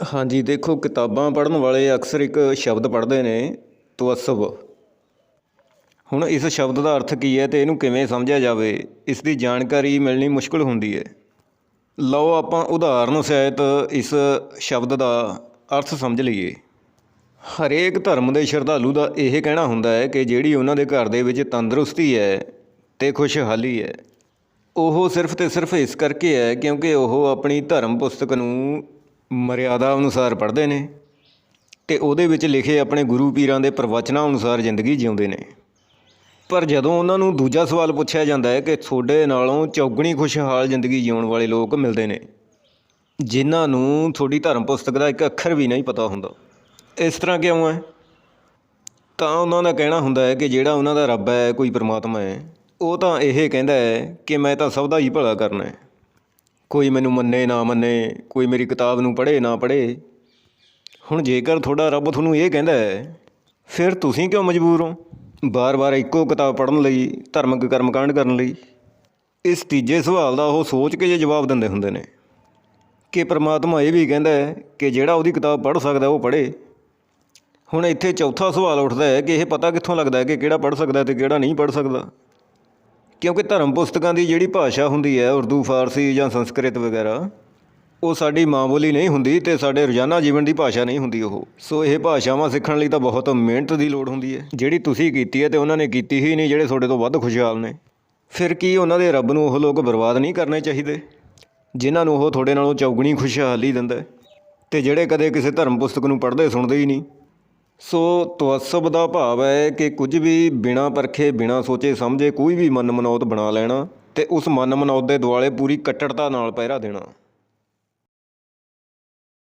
ਹਾਂਜੀ, ਦੇਖੋ, ਕਿਤਾਬਾਂ ਪੜ੍ਹਨ ਵਾਲੇ ਅਕਸਰ ਇੱਕ ਸ਼ਬਦ ਪੜ੍ਹਦੇ ਨੇ ਤਵੱਸਬ ਹੁਣ ਇਸ ਸ਼ਬਦ ਦਾ ਅਰਥ ਕੀ ਹੈ ਤੇ ਇਹਨੂੰ ਕਿਵੇਂ ਸਮਝਿਆ ਜਾਵੇ? ਇਸ ਦੀ ਜਾਣਕਾਰੀ ਮਿਲਣੀ ਮੁਸ਼ਕਲ ਹੁੰਦੀ ਹੈ। ਲਓ, ਆਪਾਂ ਉਦਾਹਰਨ ਸਹਿਤ ਇਸ ਸ਼ਬਦ ਦਾ ਅਰਥ ਸਮਝ ਲਈਏ। ਹਰੇਕ ਧਰਮ ਦੇ ਸ਼ਰਧਾਲੂ ਦਾ ਇਹ ਕਹਿਣਾ ਹੁੰਦਾ ਹੈ ਕਿ ਜਿਹੜੀ ਉਹਨਾਂ ਦੇ ਘਰ ਦੇ ਵਿੱਚ ਤੰਦਰੁਸਤੀ ਹੈ ਤੇ ਖੁਸ਼ਹਾਲੀ ਹੈ। ਉਹ ਸਿਰਫ ਤੇ ਸਿਰਫ ਇਸ ਕਰਕੇ ਹੈ ਕਿਉਂਕਿ ਉਹ ਆਪਣੀ ਧਰਮ ਪੁਸਤਕ ਨੂੰ ਮਰਿਆਦਾ ਅਨੁਸਾਰ ਪੜ੍ਹਦੇ ਨੇ ਤੇ ਉਹਦੇ ਵਿੱਚ ਲਿਖੇ ਆਪਣੇ ਗੁਰੂ ਪੀਰਾਂ ਦੇ ਪ੍ਰਵਚਨਾਂ ਅਨੁਸਾਰ ਜ਼ਿੰਦਗੀ ਜਿਉਂਦੇ ਨੇ। ਪਰ ਜਦੋਂ ਉਹਨਾਂ ਨੂੰ ਦੂਜਾ ਸਵਾਲ ਪੁੱਛਿਆ ਜਾਂਦਾ ਹੈ ਕਿ ਤੁਹਾਡੇ ਨਾਲੋਂ ਚੌਗਣੀ ਖੁਸ਼ਹਾਲ ਜ਼ਿੰਦਗੀ ਜਿਉਣ ਵਾਲੇ ਲੋਕ ਮਿਲਦੇ ਨੇ, ਜਿਨ੍ਹਾਂ ਨੂੰ ਤੁਹਾਡੀ ਧਰਮ ਪੁਸਤਕ ਦਾ ਇੱਕ ਅੱਖਰ ਵੀ ਨਹੀਂ ਪਤਾ ਹੁੰਦਾ, ਇਸ ਤਰ੍ਹਾਂ ਕਿਉਂ ਹੈ? ਤਾਂ ਉਹਨਾਂ ਦਾ ਕਹਿਣਾ ਹੁੰਦਾ ਹੈ ਕਿ ਜਿਹੜਾ ਉਹਨਾਂ ਦਾ ਰੱਬ ਹੈ, ਕੋਈ ਪ੍ਰਮਾਤਮਾ ਹੈ, ਉਹ ਤਾਂ ਇਹ ਕਹਿੰਦਾ ਹੈ ਕਿ ਮੈਂ ਤਾਂ ਸਭ ਦਾ ਹੀ ਭਲਾ ਕਰਨਾ ਹੈ। ਕੋਈ ਮੈਨੂੰ ਮੰਨੇ, ਨਾ ਮੰਨੇ, ਕੋਈ ਮੇਰੀ ਕਿਤਾਬ ਨੂੰ ਪੜ੍ਹੇ, ਨਾ ਪੜ੍ਹੇ। ਹੁਣ ਜੇਕਰ ਤੁਹਾਡਾ ਰੱਬ ਤੁਹਾਨੂੰ ਇਹ ਕਹਿੰਦਾ ਹੈ, ਫਿਰ ਤੁਸੀਂ ਕਿਉਂ ਮਜਬੂਰ ਹੋ? ਬਾਰ-ਬਾਰ ਇੱਕੋ ਕਿਤਾਬ ਪੜ੍ਹਨ ਲਈ, ਧਾਰਮਿਕ ਕਰਮਕਾਂਡ ਕਰਨ ਲਈ। ਇਸ ਤੀਜੇ ਸਵਾਲ ਦਾ ਉਹ ਸੋਚ ਕੇ ਜੇ ਜਵਾਬ ਦਿੰਦੇ ਹੁੰਦੇ ਨੇ। ਕਿ ਪ੍ਰਮਾਤਮਾ ਇਹ ਵੀ ਕਹਿੰਦਾ ਹੈ ਕਿ ਜਿਹੜਾ ਉਹਦੀ ਕਿਤਾਬ ਪੜ੍ਹ ਸਕਦਾ ਉਹ ਪੜ੍ਹੇ। ਹੁਣ ਇੱਥੇ ਚੌਥਾ ਸਵਾਲ ਉੱਠਦਾ ਹੈ ਕਿ ਇਹ ਪਤਾ ਕਿੱਥੋਂ ਲੱਗਦਾ ਹੈ ਕਿ ਕਿਹੜਾ ਪੜ੍ਹ ਸਕਦਾ ਤੇ ਕਿਹੜਾ ਨਹੀਂ ਪੜ੍ਹ ਸਕਦਾ। ਕਿਉਂਕਿ ਧਰਮ ਪੁਸਤਕਾਂ ਦੀ ਜਿਹੜੀ ਭਾਸ਼ਾ ਹੁੰਦੀ ਹੈ, ਉਰਦੂ, ਫਾਰਸੀ ਜਾਂ ਸੰਸਕ੍ਰਿਤ ਵਗੈਰਾ, ਉਹ ਸਾਡੀ ਮਾਂ ਬੋਲੀ ਨਹੀਂ ਹੁੰਦੀ ਤੇ ਸਾਡੇ ਰੋਜ਼ਾਨਾ ਜੀਵਨ ਦੀ ਭਾਸ਼ਾ ਨਹੀਂ ਹੁੰਦੀ ਉਹ। ਸੋ ਇਹ ਭਾਸ਼ਾਵਾਂ ਸਿੱਖਣ ਲਈ ਤਾਂ ਬਹੁਤ ਮਿਹਨਤ ਦੀ ਲੋੜ ਹੁੰਦੀ ਹੈ। ਜਿਹੜੀ ਤੁਸੀਂ ਕੀਤੀ ਹੈ ਤੇ ਉਹਨਾਂ ਨੇ ਕੀਤੀ ਹੀ ਨਹੀਂ, ਜਿਹੜੇ ਤੁਹਾਡੇ ਤੋਂ ਵੱਧ ਖੁਸ਼ਹਾਲ ਨੇ। ਫਿਰ ਕੀ ਉਹਨਾਂ ਦੇ ਰੱਬ ਨੂੰ ਉਹ ਲੋਕ ਬਰਬਾਦ ਨਹੀਂ ਕਰਨੇ ਚਾਹੀਦੇ? ਜਿਨ੍ਹਾਂ ਨੂੰ ਉਹ ਤੁਹਾਡੇ ਨਾਲੋਂ ਚੌਗਣੀ ਖੁਸ਼ਹਾਲੀ ਦਿੰਦਾ ਹੈ। ਤੇ ਜਿਹੜੇ ਕਦੇ ਕਿਸੇ ਧਰਮ ਪੁਸਤਕ ਨੂੰ ਪੜ੍ਹਦੇ ਸੁਣਦੇ ਹੀ ਨਹੀਂ। ਸੋ ਤਵੱਸਬ ਦਾ ਭਾਵ ਹੈ ਕਿ ਕੁਝ ਵੀ ਬਿਨਾ ਪਰਖੇ, ਬਿਨਾ ਸੋਚੇ, ਸਮਝੇ ਕੋਈ ਵੀ ਮਨ ਮਨੌਤ ਬਣਾ ਲੈਣਾ ਤੇ ਉਸ ਮਨ ਮਨੌਤ ਦੇ ਦੁਆਲੇ ਪੂਰੀ ਕੱਟੜਤਾ ਨਾਲ ਪਹਿਰਾ ਦੇਣਾ।